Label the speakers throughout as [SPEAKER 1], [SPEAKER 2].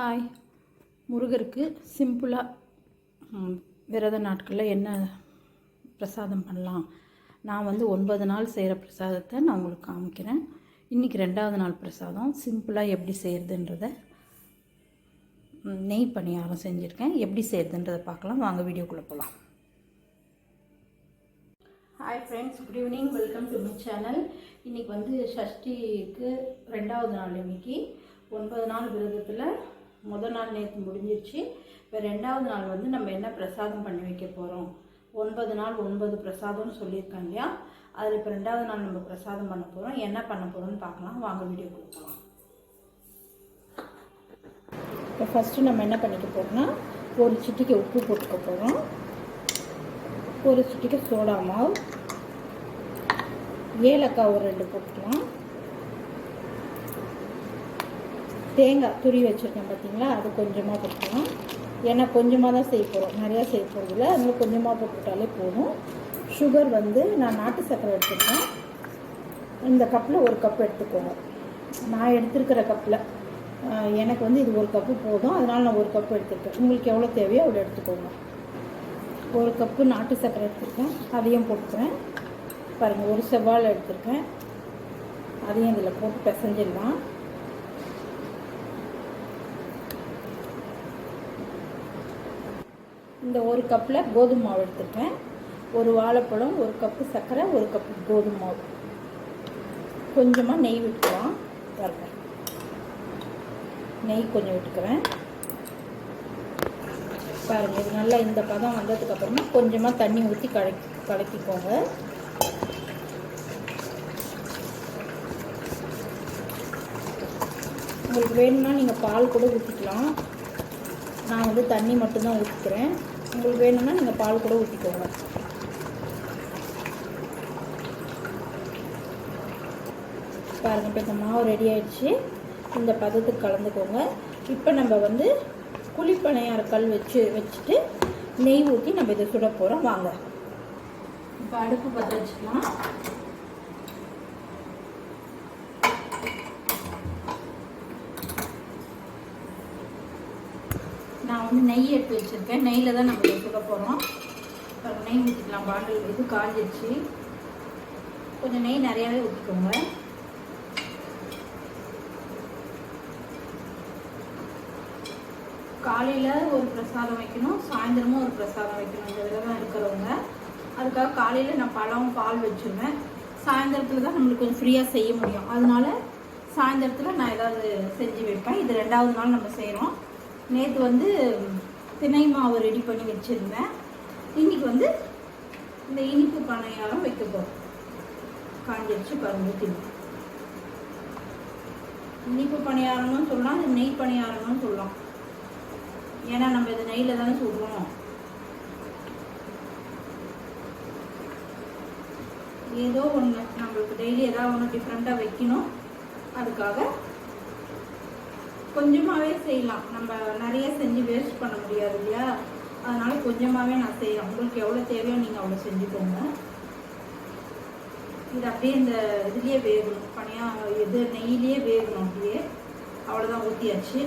[SPEAKER 1] Hi. முருகருக்கு சிம்பிளாக விரத நாட்களில் என்ன பிரசாதம் பண்ணலாம்? நான் வந்து ஒன்பது நாள் செய்கிற பிரசாதத்தை நான் உங்களுக்கு காமிக்கிறேன். இன்றைக்கி ரெண்டாவது நாள் பிரசாதம். சிம்பிளாக எப்படி செய்கிறதுன்றத நெய் பணியாரம் செஞ்சுருக்கேன். எப்படி செய்கிறதுன்றதை பார்க்கலாம். வாங்க வீடியோக்குள்ளே போகலாம் hi friends good evening welcome to my channel இன்றைக்கி வந்து ஷஷ்டிக்கு ரெண்டாவது நாள் இன்னைக்கு. ஒன்பது நாள் விரதத்தில் முதல் நாள் நேற்று முடிஞ்சிருச்சு. இப்போ ரெண்டாவது நாள் வந்து நம்ம என்ன பிரசாதம் பண்ணி வைக்க போகிறோம் ஒன்பது நாள் ஒன்பது பிரசாதம்னு சொல்லியிருக்கோம் இல்லையா? அதில் இப்போ ரெண்டாவது நாள் நம்ம பிரசாதம் பண்ண போகிறோம் என்ன பண்ண போகிறோம்னு பார்க்கலாம். வாங்க வீடியோ கொடுக்கலாம் இப்போ ஃபஸ்ட்டு நம்ம என்ன பண்ணிக்க போகிறோம்னா ஒரு சிட்டிக்கு உப்பு போட்டுக்க போகிறோம் ஒரு சிட்டிக்கு சோடா மாவு. ஏலக்காய் ஒரு ரெண்டு போட்டுக்கலாம். தேங்காய் துரி வச்சுருக்கேன் பார்த்தீங்களா? அது கொஞ்சமாக போட்டுக்கலாம் ஏன்னா கொஞ்சமாக தான் செய்ய போகிறோம் நிறையா செய்ய போகிறதில்ல அதனால கொஞ்சமாக போட்டுக்கிட்டாலே போதும். சுகர் வந்து நான் நாட்டு சர்க்கரை எடுத்துருக்கேன். இந்த கப்பில் ஒரு கப் எடுத்துக்கோங்க. நான் எடுத்திருக்கிற கப்பில். எனக்கு வந்து இது ஒரு கப்பு போதும். அதனால் நான் ஒரு கப் எடுத்துருக்கேன். உங்களுக்கு எவ்வளோ தேவையோ அவ்வளோ எடுத்துக்கோங்க. ஒரு கப்பு நாட்டு சர்க்கரை எடுத்துருக்கேன். அதையும் போட்டுக்கிறேன். பாருங்கள் ஒரு செவ்வாழை எடுத்திருக்கேன். அதையும் இதில் போட்டு பிசைஞ்சிடலாம். இந்த ஒரு கப்பில் கோதுமை மாவு எடுத்திருக்கேன். ஒரு வாழைப்பழம் ஒரு கப்பு சர்க்கரை ஒரு கப்பு கோதுமை மாவு. கொஞ்சமாக நெய் விட்டுக்கலாம். பாருங்க. நெய் கொஞ்சம் விட்டுக்கிறேன் பாருங்கள் இது நல்லா இந்த பதம் வந்ததுக்கப்புறமா கொஞ்சமாக தண்ணி ஊற்றி கலக்கி கலக்கிக்கோங்க. உங்களுக்கு வேணும்னா நீங்கள் பால் கூட ஊற்றிக்கலாம் நான் வந்து தண்ணி மட்டும்தான் ஊற்றிக்கிறேன் உங்களுக்கு வேணும்னா நீங்கள் பால் கூட ஊற்றிக்கோங்க பாருங்க இப்போ இந்த மாவு ரெடி ஆயிடுச்சு. இந்த பதத்துக்கு கலந்துக்கோங்க. இப்போ நம்ம வந்து குழிப்பனையார கல் வச்சு வச்சுட்டு நெய் ஊற்றி நம்ம இதை சுட போகிறோம் வாங்க. இப்போ அடுப்பு பற்ற வச்சுக்கலாம். நான் வந்து நெய் எடுத்து வச்சுருக்கேன். நெய்யில் தான் நம்ம சுட போகிறோம் நெய் ஊற்றிக்கலாம் பாண்டில் இது காஞ்சிடுச்சு கொஞ்சம் நெய் நிறையாவே ஊற்றிக்கோங்க காலையில் ஒரு பிரசாதம் வைக்கணும். சாயந்தரமும் ஒரு பிரசாதம் வைக்கணும். இந்த விரதம் இருக்கிறவங்க. அதுக்காக காலையில் நான் பழம் பால் வச்சுருவேன். சாயந்தரத்தில் தான் நம்மளுக்கு கொஞ்சம் ஃப்ரீயாக செய்ய முடியும். அதனால சாயந்தரத்தில் நான் ஏதாவது செஞ்சு வைப்பேன். இது ரெண்டாவது நாள் நம்ம செய்கிறோம் நேற்று வந்து திணை மாவு ரெடி பண்ணி வச்சுருந்தேன். இன்னைக்கு வந்து இந்த இனிப்பு பணியாரம் வைக்க போகிறோம் காஞ்சிருச்சு பாருங்க ஊற்றி இனிப்பு பணியாரம்னு சொல்லலாம் இது நெய் பணியாரம்னு சொல்லலாம். ஏன்னா நம்ம இது நெய்யில் தானே சுடுறோம். ஏதோ ஒன்று நம்மளுக்கு டெய்லி ஏதாவது ஒன்று டிஃப்ரெண்ட்டாக வைக்கணும். அதுக்காக கொஞ்சமாகவே செய்யலாம். நம்ம நிறைய செஞ்சு வேஸ்ட் பண்ண முடியாது இல்லையா? அதனால் கொஞ்சமாகவே நான் செய்கிறேன் உங்களுக்கு எவ்வளோ தேவையோ நீங்கள் அவ்வளோ செஞ்சுக்கோங்க. இது அப்படியே இந்த இதுலேயே வேகணும். பனியாக இது நெய்யிலேயே வேகணும் அப்படியே. அவ்வளோதான் ஊற்றியாச்சு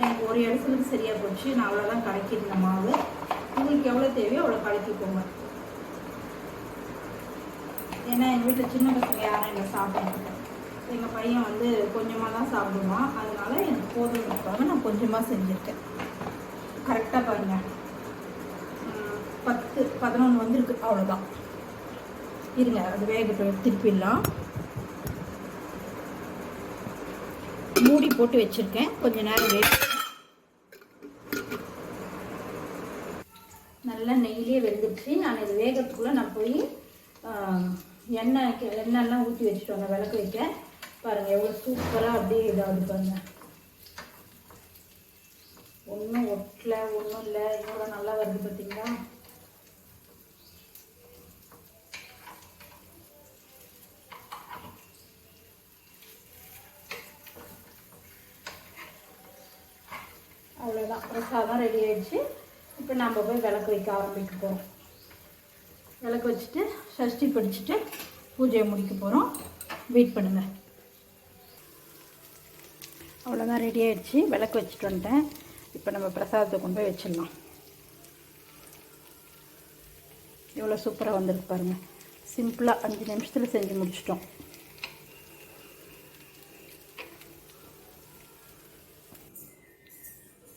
[SPEAKER 1] எனக்கு ஒரு இடத்துல சரியாக போச்சு. நான் அவ்வளோதான் கலக்கியிருந்தேன் மாவு. உங்களுக்கு எவ்வளோ தேவையோ அவ்வளோ கலக்கிக்கோங்க. ஏன்னா எங்கள் வீட்டில் சின்ன பசங்க யாரும் இல்லை சாப்பிட்றாங்க எங்கள் பையன் வந்து கொஞ்சமாக தான் சாப்பிடுவான். அதனால எனக்கு போதும்ன்றதுக்காக நான் கொஞ்சமாக செஞ்சுருக்கேன். கரெக்டாக பாருங்க. பத்து பதினொன்று வந்துருக்கு. அவ்வளோதான் இருங்க அது வேகட்டும். திருப்பிடலாம். மூடி போட்டு வச்சுருக்கேன். கொஞ்ச நேரம் வேக நல்லா நெய்யிலே வெந்துடுச்சு. நான் இது வேகத்துக்குள்ளே நான் போய் எண்ணெய் எண்ணெய்லாம் ஊற்றி வச்சுட்டு வந்தேன் விளக்கு வைக்க. பாருங்கள் எவ்வளோ சூப்பராக அப்படியே இதாகுது பாருங்க ஒன்றும் ஒட்டல ஒன்றும் இல்லை. எவ்வளோ நல்லா வருது பார்த்தீங்களா அவ்வளோதான் பிரசாதம் ரெடி ஆயிடுச்சு. இப்போ நம்ம போய் விளக்கு வைக்க ஆரம்பிக்க போகிறோம் விளக்கு வச்சுட்டு சஷ்டி படிச்சுட்டு பூஜையை முடிக்க போகிறோம் வெயிட் பண்ணுங்கள் அவ்வளோதான் ரெடி ஆகிடுச்சு விளக்கு வச்சுட்டு வந்துட்டேன். இப்போ நம்ம பிரசாதத்தை கொண்டு போய் வச்சிடலாம். எவ்வளோ சூப்பராக வந்திருக்கு பாருங்கள் சிம்பிளாக அஞ்சு நிமிஷத்தில் செஞ்சு முடிச்சிட்டோம்.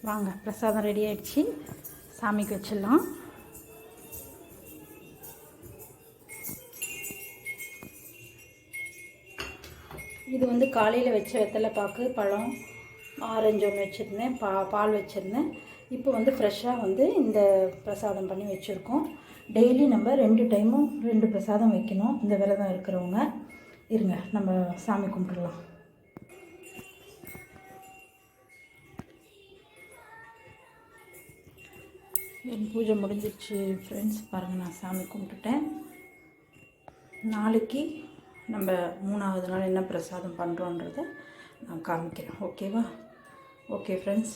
[SPEAKER 1] வாங்க பிரசாதம் ரெடி ஆகிடுச்சு சாமிக்கு வச்சிடலாம். இது வந்து காலையில் வச்ச வெத்தலை பாக்கு பழம் ஆரஞ்சு ஒன்று வச்சுருந்தேன் பா பால் வச்சுருந்தேன். இப்போ வந்து ஃப்ரெஷ்ஷாக வந்து இந்த பிரசாதம் பண்ணி வச்சுருக்கோம். டெய்லி நம்ம ரெண்டு டைமும் ரெண்டு பிரசாதம் வைக்கணும். இந்த விரதம் இருக்கிறவங்க. இருங்க நம்ம சாமி கும்பிடலாம். என் பூஜை முடிஞ்சிருச்சு ஃப்ரெண்ட்ஸ் பாருங்கள் நான் சாமி கும்பிட்டுட்டேன். நாளைக்கு நம்ம மூணாவது நாள் என்ன பிரசாதம் பண்ணுறோன்றத நான் காமிக்கிறேன். ஓகேவா ஓகே ஃப்ரெண்ட்ஸ்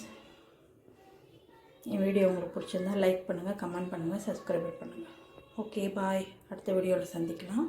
[SPEAKER 1] என் வீடியோ உங்களுக்கு பிடிச்சிருந்தா லைக் பண்ணுங்கள் கமெண்ட் பண்ணுங்கள் சப்ஸ்கிரைப் பண்ணுங்கள் ஓகே பாய் அடுத்த வீடியோவில் சந்திக்கலாம்.